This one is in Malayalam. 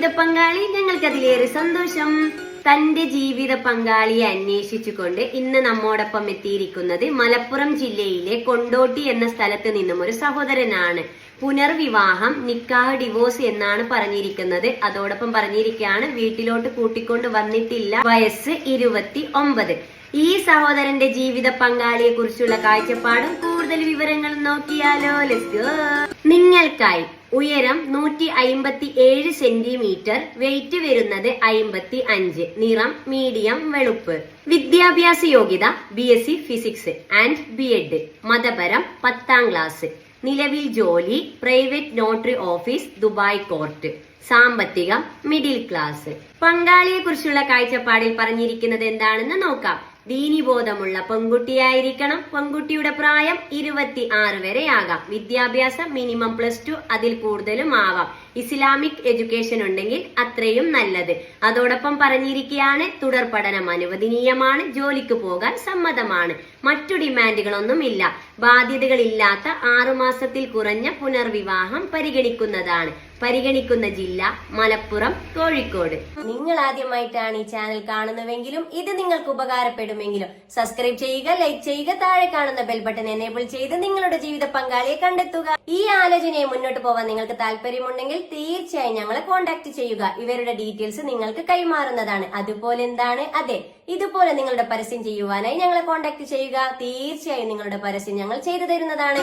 ജീവിത പങ്കാളി ഞങ്ങൾക്ക് അതിലേറെ സന്തോഷം. തന്റെ ജീവിത പങ്കാളിയെ അന്വേഷിച്ചുകൊണ്ട് ഇന്ന് നമ്മോടൊപ്പം എത്തിയിരിക്കുന്നത് മലപ്പുറം ജില്ലയിലെ കൊണ്ടോട്ടി എന്ന സ്ഥലത്ത് നിന്നും ഒരു സഹോദരനാണ്. പുനർവിവാഹം നിക്കാഹ് ഡിവോഴ്സ് എന്നാണ് പറഞ്ഞിരിക്കുന്നത്. അതോടൊപ്പം പറഞ്ഞിരിക്കുകയാണ് വീട്ടിലോട്ട് കൂട്ടിക്കൊണ്ട് വന്നിട്ടില്ല. വയസ്സ് ഇരുപത്തി ഒമ്പത് ഈ സഹോദരന്റെ ജീവിത പങ്കാളിയെ കുറിച്ചുള്ള കാഴ്ചപ്പാടും കൂടുതൽ വിവരങ്ങളും നോക്കിയാലോ. ലെറ്റ്സ് ഗോ നിങ്ങൾക്കായി ഉയരം നൂറ്റി അയിമ്പത്തി ഏഴ് സെന്റിമീറ്റർ വെയിറ്റ് വരുന്നത് അയിമ്പത്തി അഞ്ച് നിറം മീഡിയം വെളുപ്പ്. വിദ്യാഭ്യാസ യോഗ്യത B S C physics and B Ed മതപരം പത്താം ക്ലാസ് നിലവിൽ ജോലി private notary office Dubai court സാമ്പത്തികം മിഡിൽ ക്ലാസ് പങ്കാളിയെ കുറിച്ചുള്ള കാഴ്ചപ്പാടിൽ പറഞ്ഞിരിക്കുന്നത് എന്താണെന്ന് നോക്കാം. ദീനിബോധമുള്ള പെൺകുട്ടിയായിരിക്കണം. പെൺകുട്ടിയുടെ പ്രായം ഇരുപത്തി ആറ് വരെ ആകാം വിദ്യാഭ്യാസം മിനിമം പ്ലസ് ടു അതിൽ കൂടുതലും ആവാം. ഇസ്ലാമിക് എഡ്യൂക്കേഷൻ ഉണ്ടെങ്കിൽ അത്രയും നല്ലത്. അതോടൊപ്പം പറഞ്ഞിരിക്കുകയാണ് തുടർ പഠനം അനുവദനീയമാണ് ജോലിക്ക് പോകാൻ സമ്മതമാണ്. മറ്റു ഡിമാൻഡുകളൊന്നും ഇല്ല ബാധ്യതകളില്ലാത്ത ആറുമാസത്തിൽ കുറഞ്ഞ പുനർവിവാഹം പരിഗണിക്കുന്നതാണ്. പരിഗണിക്കുന്ന ജില്ല മലപ്പുറം കോഴിക്കോട്. നിങ്ങൾ ആദ്യമായിട്ടാണ് ഈ ചാനൽ കാണുന്നുവെങ്കിലും ഇത് നിങ്ങൾക്ക് ഉപകാരപ്പെടുമെങ്കിലും സബ്സ്ക്രൈബ് ചെയ്യുക ലൈക്ക് ചെയ്യുക താഴെ കാണുന്ന ബെൽ ബട്ടൺ എനേബിൾ ചെയ്ത് നിങ്ങളുടെ ജീവിത പങ്കാളിയെ കണ്ടെത്തുക. ഈ ആലോചനയെ മുന്നോട്ട് പോവാൻ നിങ്ങൾക്ക് താല്പര്യമുണ്ടെങ്കിൽ തീർച്ചയായും ഞങ്ങളെ കോൺടാക്ട് ചെയ്യുക. ഇവരുടെ ഡീറ്റെയിൽസ് നിങ്ങൾക്ക് കൈമാറുന്നതാണ്. അതുപോലെ എന്താണ്? അതെ ഇതുപോലെ നിങ്ങളുടെ പരസ്യം ചെയ്യുവാനായി ഞങ്ങളെ കോൺടാക്ട് ചെയ്യുക. തീർച്ചയായും നിങ്ങളുടെ പരസ്യം ഞങ്ങൾ ചെയ്തു തരുന്നതാണ്.